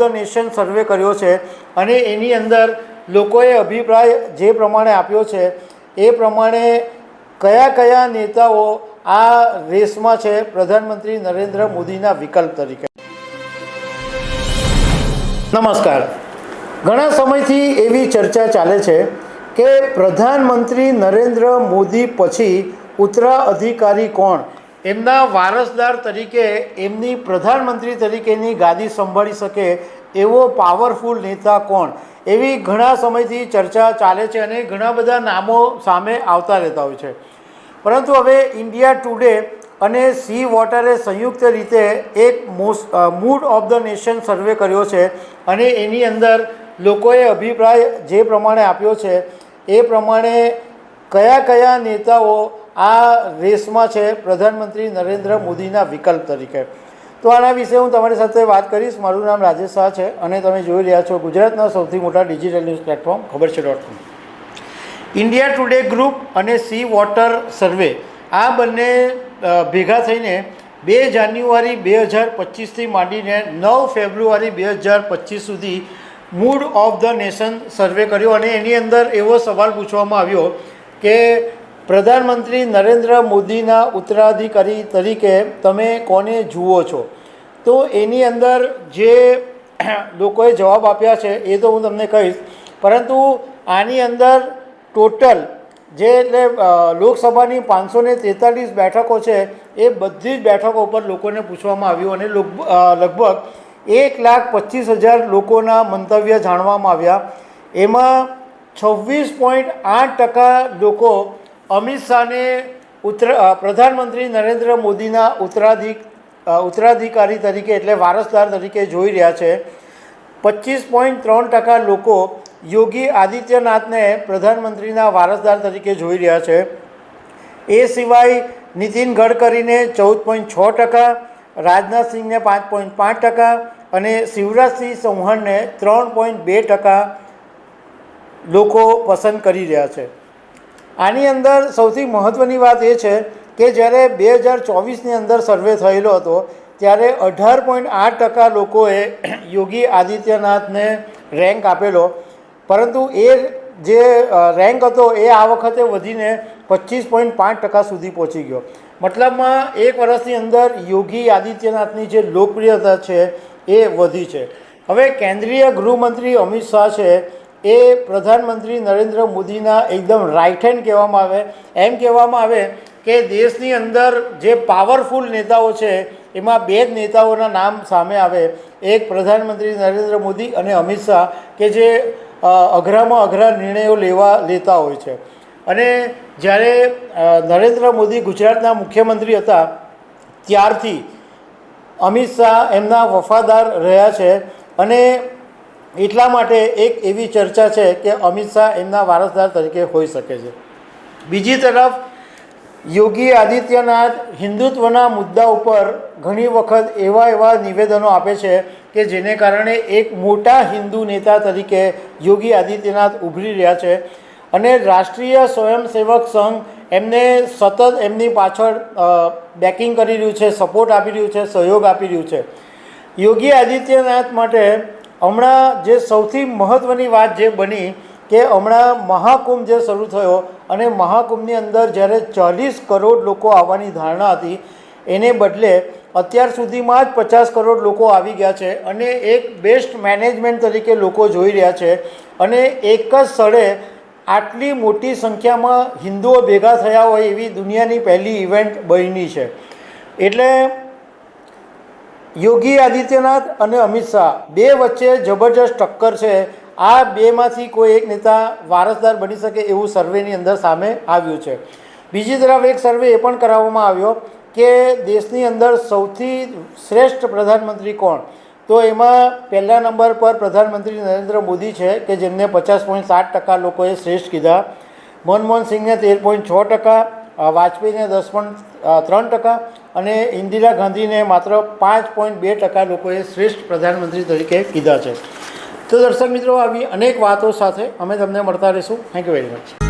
The nation survey કર્યો છે અને એની અંદર લોકોએ અભિપ્રાય જે પ્રમાણે આપ્યો છે, એ પ્રમાણે કયા કયા નેતાઓ આ રેસમાં છે પ્રધાનમંત્રી નરેન્દ્ર મોદીના વિકલ્પ તરીકે? નમસ્કાર. ઘણા સમયથી એવી ચર્ચા ચાલે છે કે પ્રધાનમંત્રી નરેન્દ્ર મોદી પછી ઉત્તરાધિકારી કોણ? એમના વારસદાર તરીકે, એમની પ્રધાનમંત્રી તરીકેની ગાદી સંભાળી શકે એવો પાવરફુલ નેતા કોણ? એવી ઘણા સમયથી ચર્ચા ચાલે છે અને ઘણા બધા નામો સામે આવતા રહેતા હોય છે. પરંતુ હવે ઇન્ડિયા ટુડે અને સી વોટરે સંયુક્ત રીતે એક mood of the nation survey કર્યો છે અને એની અંદર લોકોએ અભિપ્રાય જે પ્રમાણે આપ્યો છે એ પ્રમાણે કયા કયા નેતાઓ આ રેસમાં છે પ્રધાનમંત્રી નરેન્દ્ર મોદીના વિકલ્પ તરીકે. તો આના વિશે હું તમારી સાથે વાત કરીશ. મારું નામ રાજેશ શાહ છે અને તમે જોઈ રહ્યા છો ગુજરાતના સૌથી મોટા ડિજિટલ ન્યૂઝ પ્લેટફોર્મ, ખબર છે dot com India Today group અને સી વોટર સર્વે આ બંને ભેગા થઈને બે જાન્યુઆરી બે હજાર પચીસથી માંડીને નવ ફેબ્રુઆરી બે હજાર પચીસ સુધી mood of the nation survey કર્યો. અને એની અંદર એવો સવાલ પૂછવામાં આવ્યો કે પ્રધાનમંત્રી નરેન્દ્ર મોદીના ઉત્તરાધિકારી તરીકે તમે કોને જુઓ છો? તો એની અંદર જે લોકોએ જવાબ આપ્યા છે, એ તો હું તમને કહીશ. પરંતુ આની અંદર ટોટલ જે એટલે લોકસભાની પાંચસો ને તેતાલીસ બેઠકો છે, એ બધી જ બેઠકો ઉપર લોકોને પૂછવામાં આવ્યું અને લગભગ એક લાખ પચીસ હજાર લોકોના મંતવ્ય જાણવામાં આવ્યા. એમાં છવ્વીસ પોઈન્ટ આઠ ટકા લોકો અમિત શાહને ઉત્તર પ્રધાનમંત્રી નરેન્દ્ર મોદીના ઉત્તરાધિક ઉત્તરાધિકારી તરીકે એટલે વારસદાર તરીકે જોઈ રહ્યા છે. પચીસ પોઈન્ટ ત્રણ ટકા લોકો યોગી આદિત્યનાથને પ્રધાનમંત્રીના વારસદાર તરીકે જોઈ રહ્યા છે. એ સિવાય નીતિન ગડકરીને ચૌદ પોઈન્ટ છ ટકા, રાજનાથ સિંહને પાંચ પોઈન્ટ પાંચ ટકા અને શિવરાજસિંહ ચૌહાણને ત્રણ પોઈન્ટ બે ટકા લોકો પસંદ કરી રહ્યા છે. આની અંદર સૌથી મહત્ત્વની વાત એ છે કે જ્યારે બે હજાર ચોવીસની અંદર સર્વે થયેલો હતો, ત્યારે અઢાર પોઈન્ટ આઠ ટકા લોકોએ યોગી આદિત્યનાથને રેન્ક આપેલો. પરંતુ એ જે રેન્ક હતો એ આ વખતે વધીને પચીસ પોઈન્ટ પાંચ ટકા સુધી પહોંચી ગયો. મતલબમાં એક વર્ષની અંદર યોગી આદિત્યનાથની જે લોકપ્રિયતા છે એ વધી છે. હવે કેન્દ્રીય ગૃહમંત્રી અમિત શાહ છે એ પ્રધાનમંત્રી નરેન્દ્ર મોદીના એકદમ રાઇટ હેન્ડ કહેવામાં આવે. એમ કહેવામાં આવે કે દેશની અંદર જે પાવરફુલ નેતાઓ છે, એમાં બે જ નેતાઓના નામ સામે આવે. એક પ્રધાનમંત્રી નરેન્દ્ર મોદી અને અમિત શાહ, કે જે અઘરામાં અઘરા નિર્ણયો લેવા, લેતા હોય છે. અને જ્યારે નરેન્દ્ર મોદી ગુજરાતના મુખ્યમંત્રી હતા, ત્યારથી અમિત શાહ એમના વફાદાર રહ્યા છે. અને એટલા માટે એક એવી ચર્ચા છે કે અમિત શાહ એમના વારસદાર તરીકે હોઈ શકે છે. બીજી તરફ, યોગી આદિત્યનાથ હિન્દુત્વના મુદ્દા ઉપર ઘણી વખત એવા એવા નિવેદનો આપે છે કે જેને કારણે એક મોટા હિન્દુ નેતા તરીકે યોગી આદિત્યનાથ ઉભરી રહ્યા છે અને રાષ્ટ્રીય સ્વયંસેવક સંઘ એમને સતત એમની પાછળ બેકિંગ કરી રહ્યું છે સપોર્ટ આપી રહ્યું છે, સહયોગ આપી રહ્યું છે. યોગી આદિત્યનાથ માટે હમણાં જે સૌથી મહત્ત્વની વાત જે બની કે હમણાં મહાકુંભ જે શરૂ થયો અને મહાકુંભની અંદર જ્યારે ચાલીસ કરોડ લોકો આવવાની ધારણા હતી, એને બદલે અત્યાર સુધીમાં જ પચાસ કરોડ લોકો આવી ગયા છે અને એક બેસ્ટ મેનેજમેન્ટ તરીકે લોકો જોઈ રહ્યા છે અને એક જ સ્થળે આટલી મોટી સંખ્યામાં હિન્દુઓ ભેગા થયા હોય એવી દુનિયાની પહેલી ઇવેન્ટ બની છે. એટલે યોગી આદિત્યનાથ અને અમિત શાહ, બે વચ્ચે જબરજસ્ત ટક્કર છે. આ બેમાંથી કોઈ એક નેતા વારસદાર બની શકે એવું સર્વેની અંદર સામે આવ્યું છે. બીજી તરફ એક સર્વે એ પણ કરાવવામાં આવ્યો કે દેશની અંદર સૌથી શ્રેષ્ઠ પ્રધાનમંત્રી કોણ? તો એમાં પહેલા નંબર પર પ્રધાનમંત્રી નરેન્દ્ર મોદી છે કે જેમને પચાસ પોઈન્ટ સાત ટકા લોકોએ શ્રેષ્ઠ કીધા. મનમોહન સિંહને તેર પોઈન્ટ છ ટકા વાજપેયીને દસ પોઈન્ટ ત્રણ ટકા અને ઇન્દિરા ગાંધીને માત્ર પાંચ પોઈન્ટ બે ટકા લોકોએ શ્રેષ્ઠ પ્રધાનમંત્રી તરીકે કીધા છે. તો દર્શક મિત્રો, આવી અનેક વાતો સાથે અમે તમને મળતા રહીશું. Thank you very much